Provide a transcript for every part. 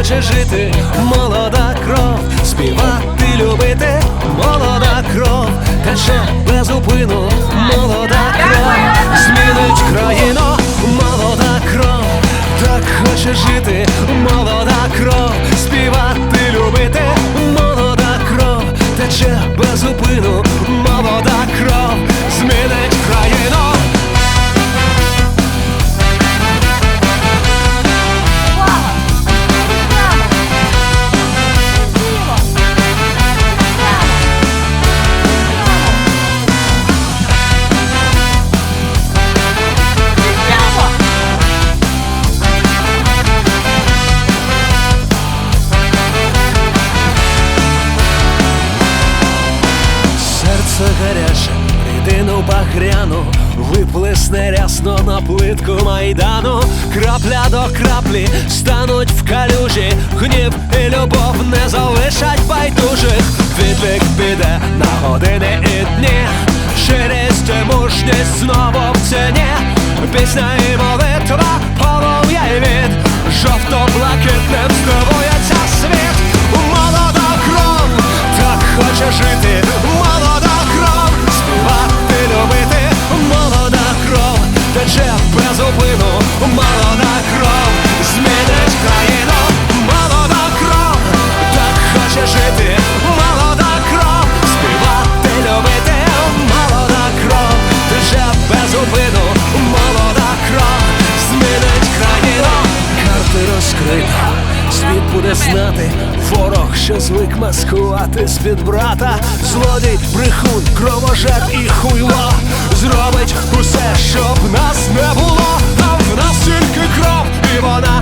хоче жити, молода кров, співати, любити, молода кров, тече без зупину, молода Серце гаряче, рідину багряну, виплесне рясно на плитку майдану, крапля до краплі стануть в калюжі, гнів і любов не залишать байдужих, відлік піде на години і дні, щирість і мужність знову в ціні, пісня і молитва, полум'я й від, жовто-блакитним здивується світ, молода кров, так хоче жити, зупину, молода кров, змінить країну, молода кров, так хоче жити, молода кров, співати, любити, молода кров, тече без зупину, молода кров, змінить країну, карти розкрита. Світ буде знати, ворог, що звик маскувати з-під брата, злодій, брехун, кровожер і хуйло зробить усе, щоб нас не було. А в нас тільки кров, і вона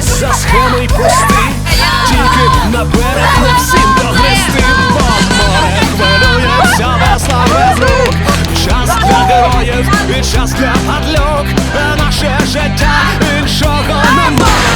хапатись за схеми й пости Тільки на берег не всім догрести. Бо море хвилюється весла без рук. Час для героїв і час для падлюк. Наше життя іншого немає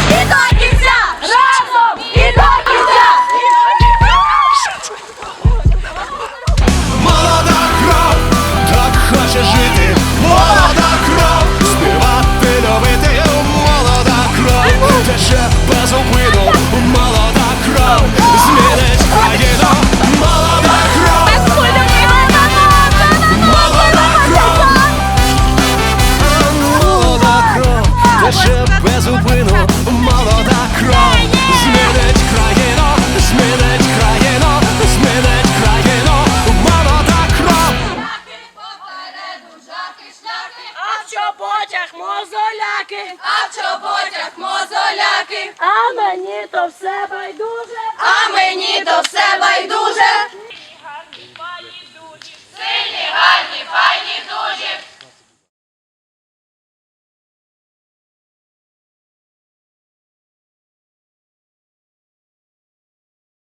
в чоботях мозоляки, А в чоботях мозоляки, а мені то все байдуже. а мені